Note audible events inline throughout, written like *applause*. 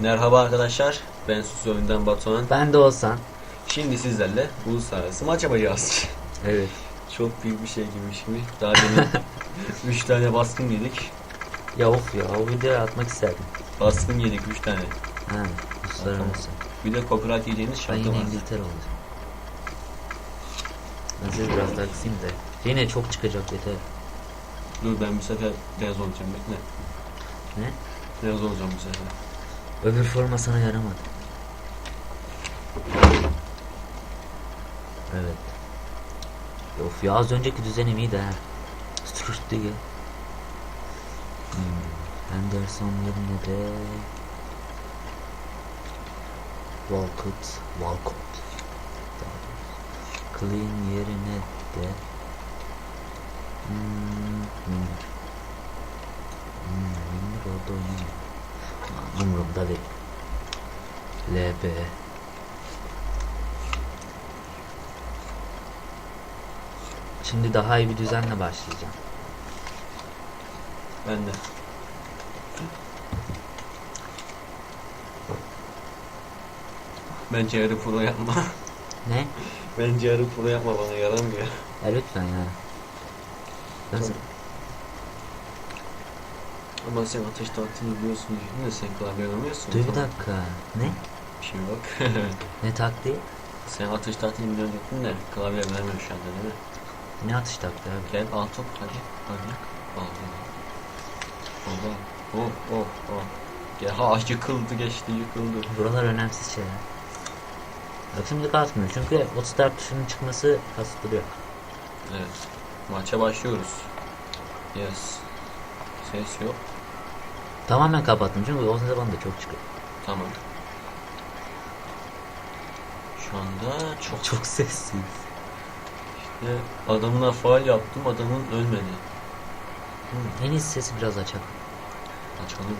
Merhaba arkadaşlar. Ben Susu Oyundan Batuhan. Ben de olsan. Şimdi sizlerle uluslararası maç yapacağız. Evet. Çok büyük bir şey gibi şimdi. Daha demin *laughs* 3 tane baskın yedik. Ya of ya o videoyu atmak isterdim. Baskın yedik 3 tane. Ha, uluslararası. Bir de copyright yediğimiz Ben şarkı yine var. İngiltere. Ben size biraz daha kısayım da. Yine çok çıkacak yeter. Dur ben bu sefer beyaz olacağım bekle. Ne? Beyaz olacağım bu sefer. Öbür forma sana yaramadı. Evet. Of ya az önceki düzenim iyiydi ha. Stuart diye. Hmm. Anderson yerine de Walcott, Walcott. Clean yerine de hmm. Hmm. Hmm. Orada oynamıyor. Umurumda değil. LB Şimdi daha iyi bir düzenle başlayacağım. Ben de. Bence yarı pro yapma. Ne? Bence yarı pro yapma bana yaramıyor. Ya lütfen ya. Nasıl? Ama sen ateş tahtını biliyorsun değil mi? Sen klavye oynamıyorsun. Dur bir Tamam. dakika. Ne? Bir şey yok. *laughs* Ne taktiği? sen ateş tahtını biliyorsun dedin de klavye vermiyor şu anda değil mi? Ne atış taktiği abi? Gel al top hadi. Hadi. Al. Allah. Oh oh oh. Gel ha yıkıldı geçti yıkıldı. Buralar önemsiz şeyler. Bak şimdi kasmıyor çünkü o start tuşunun çıkması kastırıyor. Evet. Maça başlıyoruz. Yes. Ses yok. Tamamen kapattım çünkü o zaman da çok çıkıyor. Tamam. Şu anda çok Çok sessiz. işte adamına faal yaptım adamın ölmedi. Hı, En iyisi sesi biraz açalım. Açalım.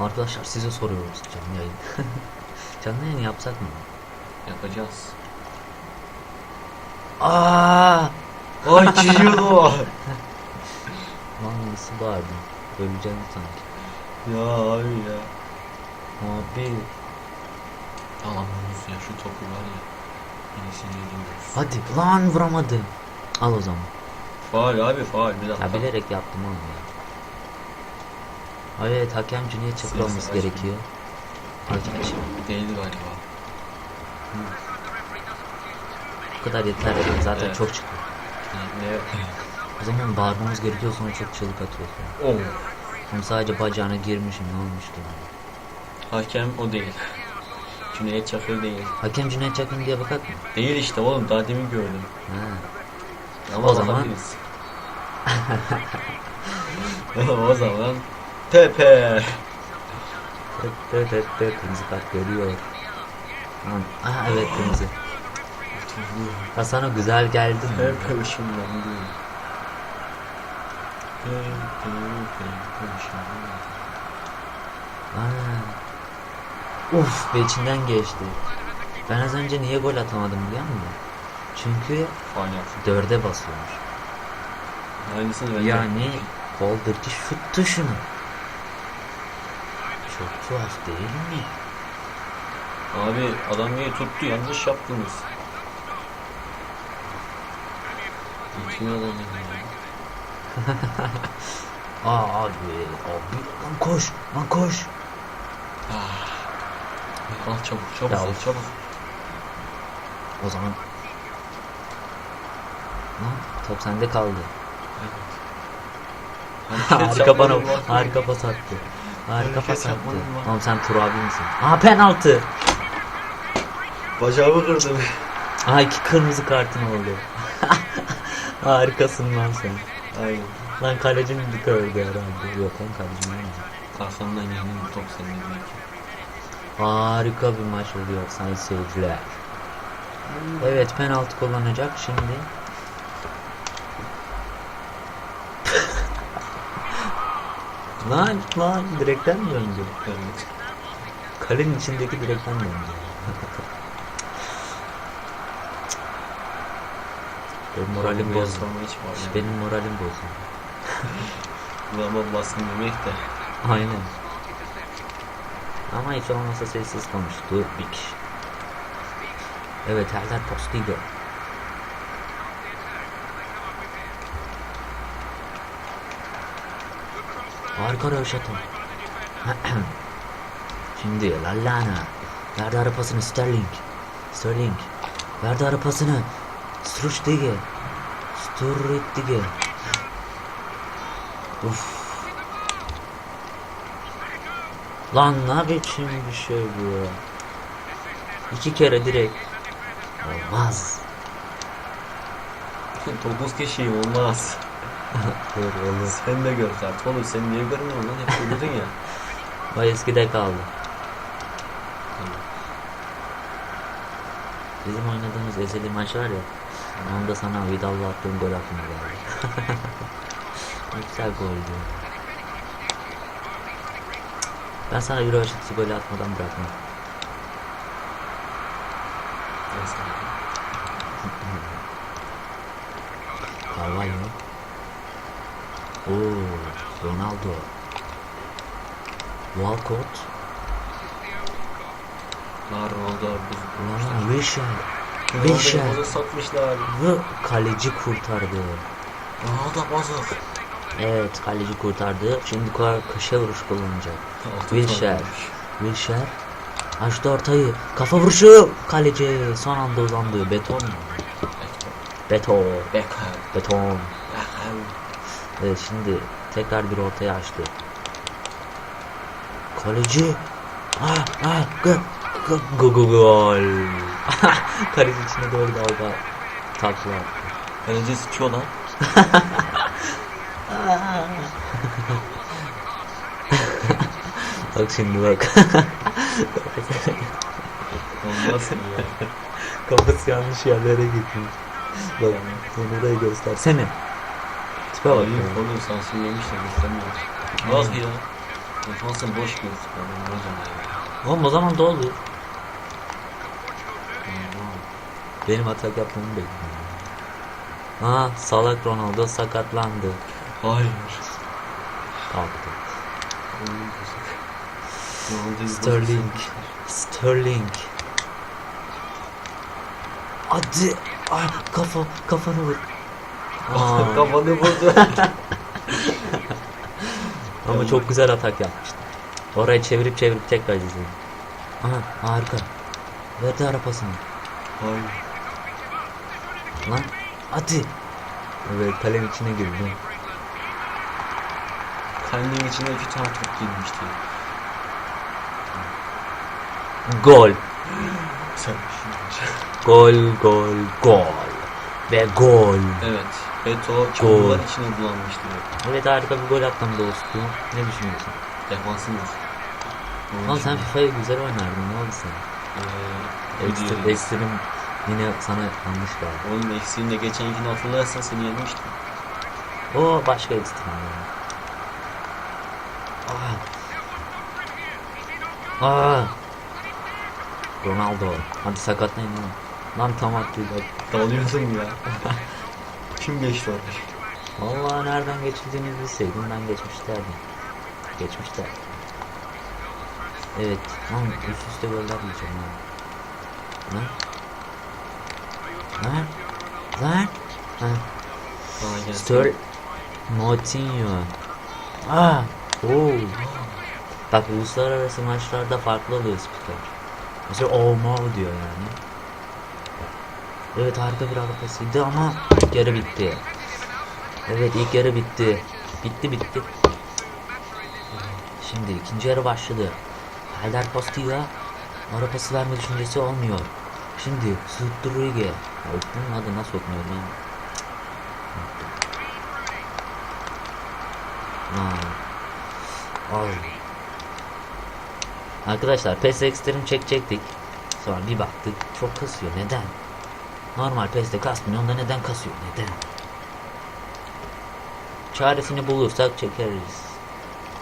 Arkadaşlar size soruyoruz canlı yayın. *laughs* canlı yayın yapsak mı? Yapacağız. Aa! Ay giriyordu *laughs* o. Lan nasıl bağırdım? Öleceğim sanki. ya abi ya. Abi Alamıyoruz ya şu topu var ya. Yine sinirleniyoruz. hadi lan vuramadım. Al o zaman. Faal abi faal bir dakika. Ya bilerek yaptım oğlum ya. Evet hakem Cüneyt Çakır olması gerekiyor. Aç aç. Değil galiba. Bu kadar yeter. Zaten Evet. çok çıkıyor. Ne? *laughs* O zaman bağırmamız gerekiyor sonra çok çığlık atıyorsun. Oh. Hem sadece bacağına girmişim ne olmuş ki? Hakem o değil. Cüneyt Çakır değil. Hakem Cüneyt Çakır diye bakak mı? Değil işte oğlum daha demin gördüm. Ha. Ama *laughs* O zaman- o zaman Pepe. Tıt tıt tıt tıt, Kırmızı kart görüyor. Aha evet kırmızı. Hasan'a güzel geldin? Pepe ışınlandı. Pepe Pepe ışınlandı. Aa. Uf be içinden geçti. Ben az önce niye gol atamadım biliyor musun? Çünkü yaptı. dörde basıyormuş. Aynısını ben Yani koldaki şut tuşunu. Çok tuhaf değil mi? Abi adam niye tuttu yanlış yaptınız. İçine adam ya. *laughs* Aa abi, abi lan koş, lan koş. Al çabuk çabuk Ya al çabuk. O zaman Lan top sende kaldı. Hareket *laughs* harika bana, harika pas attı. Harika Hareket pas attı. yapmadım lan. Oğlum sen Tur abi misin? Aa penaltı. Bacağımı kırdım. Aa iki kırmızı kartın oldu. *laughs* Harikasın lan sen. Aynen. Lan kalecin bir kördü herhalde. Yok lan kalecin olmadı. Arkamdan yendim top senin. Harika bir maç oluyor sayın seyirciler. Evet penaltı kullanacak şimdi. *laughs* lan lan direkten mi döndü? Kalenin içindeki direkten döndü. *laughs* Benim moralim bozdu. Benim moralim bozdu. Kulağıma *laughs* baskın yemek de. Aynen. Ama hiç olmazsa sessiz konuştu bir kişi. Evet Eldar Postigo. Harika röveşata. *clears throat* Şimdi Lallana. Verdi arapasını Sterling. Sterling. Verdi arapasını. Struchtige. Sturridge. Uf. Lan ne biçim bir şey bu ya. İki kere direkt. Olmaz. *laughs* 9 kişi olmaz. *laughs* Doğru olur. Sen de gör artık oğlum sen niye görmüyorsun lan hep görüyordun ya. *laughs* O eskide kaldı. Bizim oynadığımız ezeli maç var ya. Onda sana Vidal'la attığım gol aklıma geldi. *laughs* ne güzel goldü. Ben sana Euro aşıtısı golü atmadan bırakmam. Carvalho. Oo, Ronaldo. Walcott. Var orada Ulan Bozuk satmışlar. Ve kaleci kurtardı. Ronaldo bozuk. Evet kaleci kurtardı. Şimdi köşe vuruş kullanacak. Wilshere. Wilshere. Açtı ortayı. Kafa vuruşu. Kaleci son anda uzandı. Beton. Beton. Beton. Evet şimdi tekrar bir ortaya açtı. Kaleci. Ah ah gol. Gol gol *laughs* Kaleci içine doğru dalga. Takla. attı. Kaleci sıçıyor lan. *laughs* Bak şimdi bak. Olmaz mı ya? Kafası yanlış yerlere gitmiş. Bak da göstersene. Tipe bak Hayır ya. oğlum sansürlemişler göstermiyor. Bak ya. Defansın boş ya. Oğlum o zaman da olur. Benim atak yapmamı bekliyorum. Aa salak Ronaldo sakatlandı. Hayır. Kalktı. Sterling. Sterling. Hadi. Ah, kafa kafanı vur. Aa, Kafanı vurdu. *laughs* ama çok güzel atak yapmıştı. Orayı çevirip çevirip tekrar izledim. Aha harika. Verdi arapasını. Hayır. Lan hadi. Evet kalenin içine girdi. Kalbin içine iki tane top girmişti. Gol. Sen Gol gol gol. Ve gol. Evet. Beto çamurlar içine bulanmıştı. Evet harika bir gol attım dostum. Ne düşünüyorsun? Defansımız. Lan sen FIFA'yı güzel oynardın ne oldu sana? Eee... Ekstrem, ekstrem yine sana yanlış geldi. Oğlum eksiğinde geçen ikini hatırlarsan seni yenmiştim. O başka yani. Aa. Aa. Ronaldo. Hadi sakatlayın lan. Lan tam attıydı. Dalıyorsun ya. *laughs* Kim geçti orada? Vallahi nereden geçildiğini bilseydim ben geçmişlerdim. Geçmişler. Evet. Lan üst üste goller yiyeceğim lan. Lan. Lan. Lan. Ha. Stör Moutinho. Aa. Oo. Bak uluslararası maçlarda farklı oluyor spiker. Mesela oh mo diyor yani. Evet harika bir arabasıydı ama yarı bitti. Evet ilk yarı bitti. Bitti bitti. Şimdi ikinci yarı başladı. Haydar Postiga arabası verme düşüncesi olmuyor. Şimdi Sutruige. Ya Bunun adı nasıl okunuyor lan? Aa. Ay. Arkadaşlar PES Extreme çekecektik. Sonra bir baktık çok kasıyor. Neden? Normal PES'te kasmıyor. Onda neden kasıyor? Neden? Çaresini bulursak çekeriz.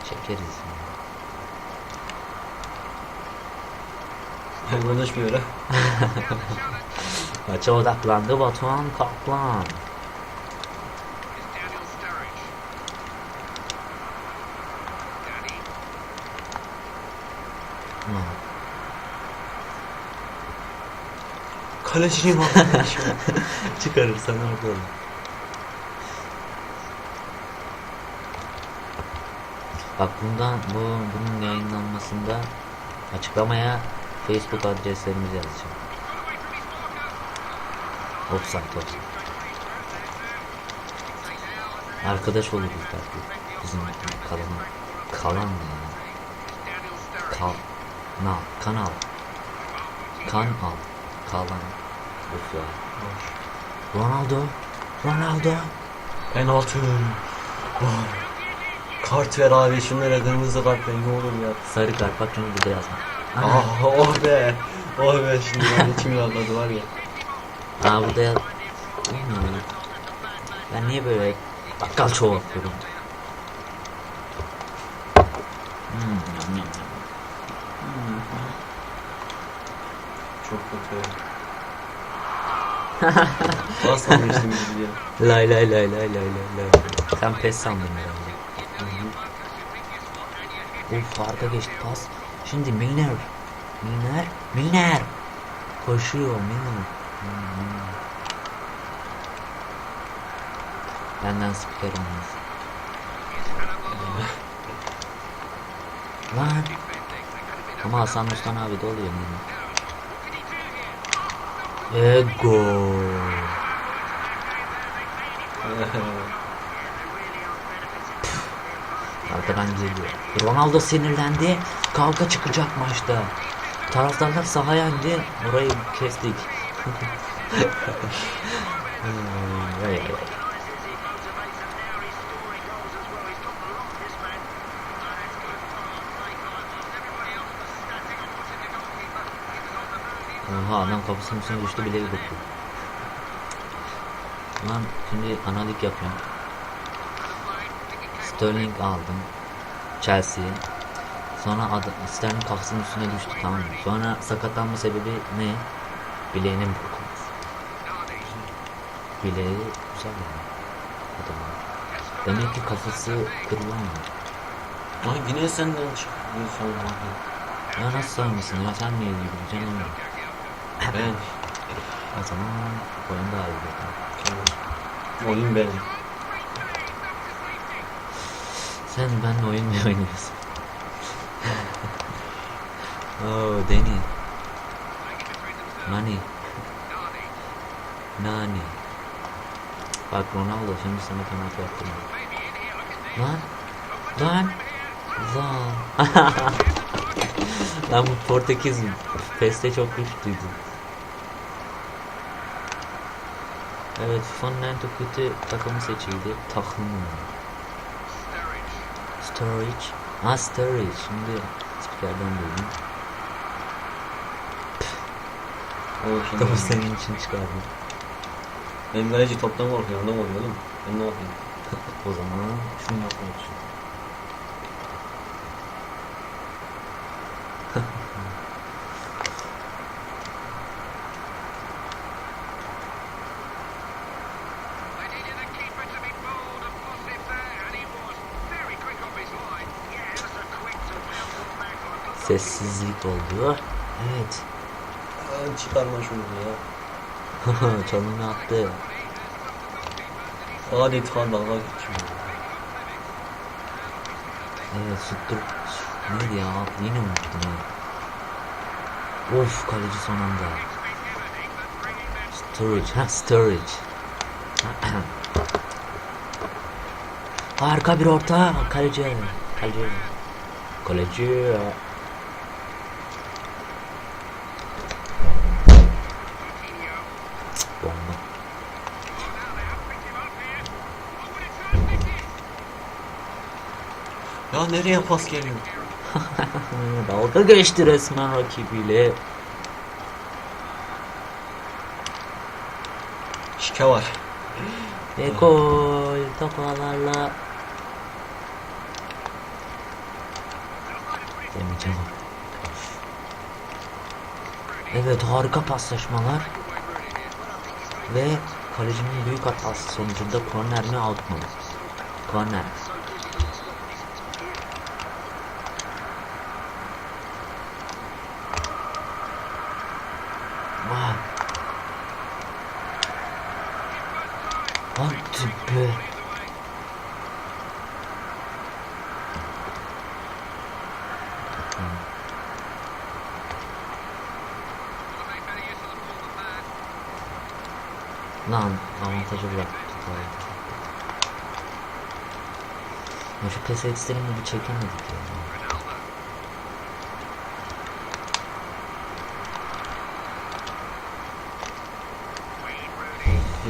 Çekeriz. Konuşmuyor ha. *laughs* Maça odaklandı Batuhan Kaplan. Kaleciyim arkadaşım. *laughs* Çıkarırsan orada olur. Bak bundan bu bunun yayınlanmasında açıklamaya Facebook adreslerimizi yazacağım. Offside offside. Arkadaş oluruz belki. Bizim kalan kalan ne ya? Kal na kanal kanal kalan Of ya. Ronaldo Ronaldo Penaltı. Oh. Kart ver abi kırmızı kart ver ne olur ya. sarı kart bak şunu burada yazma. Aha. Ah oh be. Oh be şimdi ben içim rahatladı var ya. Aa burada yaz. Bilmiyorum. Ben niye böyle bakkal çoğu yapıyorum? Hmm. Çok kötü. *laughs* Daha sanmıştım bizi ya. Lay lay lay lay lay lay lay. Sen pes sandın herhalde. Uf arka geçti pas. Şimdi Milner. Milner. Milner. Koşuyor Milner. Hmm. Benden spiker olmaz. Lan. Ama Hasan Mustan abi de oluyor Milner. Ego. *laughs* Arkadan geliyor. Ronaldo sinirlendi. Kavga çıkacak maçta. Taraftarlar sahaya indi. Orayı kestik. *laughs* Ay, ay, ay. Oha adam kafasının üstüne düştü bile gitti. Lan şimdi analik yapıyorum. Sterling aldım. Chelsea'ye. Sonra adam, Sterling kafasının üstüne düştü tamam mı? Sonra sakatlanma sebebi ne? Bileğinin burkulması. Bileği güzel yani. Adamın. Demek ki kafası kırılamıyor. Ay yine senden çıkıyorsun abi. Ya nasıl sanmışsın ya sen niye ilgileneceksin oğlum? Ben. O zaman oyun daha iyi. Oyun benim. Sen benimle oyun mu oynuyorsun? oh Deni. Nani. Nani. Bak Ronaldo şimdi sana penaltı yaptırma. Lan. Lan. Lan. *laughs* Lan bu Portekiz PES'te çok güçlüydü. Evet FIFA'nın en çok kötü takımı seçildi. Takımı. Storage. Ha storage. Şimdi spikerden duydum. O. Topu senin için çıkardım. Benim kaleci toptan korkuyor ondan oluyor oğlum. Ben ne yapayım? *laughs* O zaman şunu yapmak için. Sessizlik oldu. Evet. Aa, çıkarma şunu ya. *laughs* Çalını attı. Adeta dalga geçiyor. Evet Suttur. Neydi ya? Yine unuttum ha. Of kaleci son anda. Storage. Ha storage. *clears throat* Harika bir orta. Kaleci. Kaleci. Kaleci. Ya nereye pas geliyor? *laughs* Dalga geçti resmen rakibiyle. Şike var. Ve gol topalarla. Demeyeceğim. Evet harika paslaşmalar. Ve kalecinin büyük hatası sonucunda korner mi out mu? Korner. Ah. Hadi be. Lan avantajı bıraktı. Ya şu pes ekstremi bir çekemedik ya.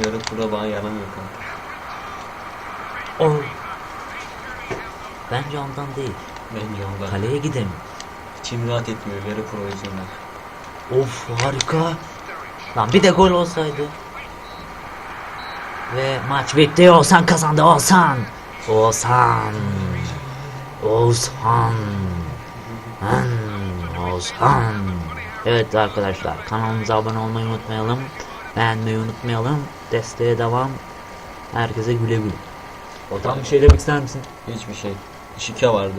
Yarı kura bana yaramıyor kanka. Oh. Bence ondan değil. Bence ondan. Kaleye gidemiyor. İçim rahat etmiyor yarı pro yüzünden. Of harika. Lan bir de gol olsaydı. Ve maç bitti. Oğuzhan kazandı. Oğuzhan. Oğuzhan. Oğuzhan. Hmm, Oğuzhan. Evet arkadaşlar kanalımıza abone olmayı unutmayalım. Beğenmeyi unutmayalım. Desteğe devam. Herkese güle güle. Otan bir şey demek ister misin? Hiçbir şey. Şike vardı.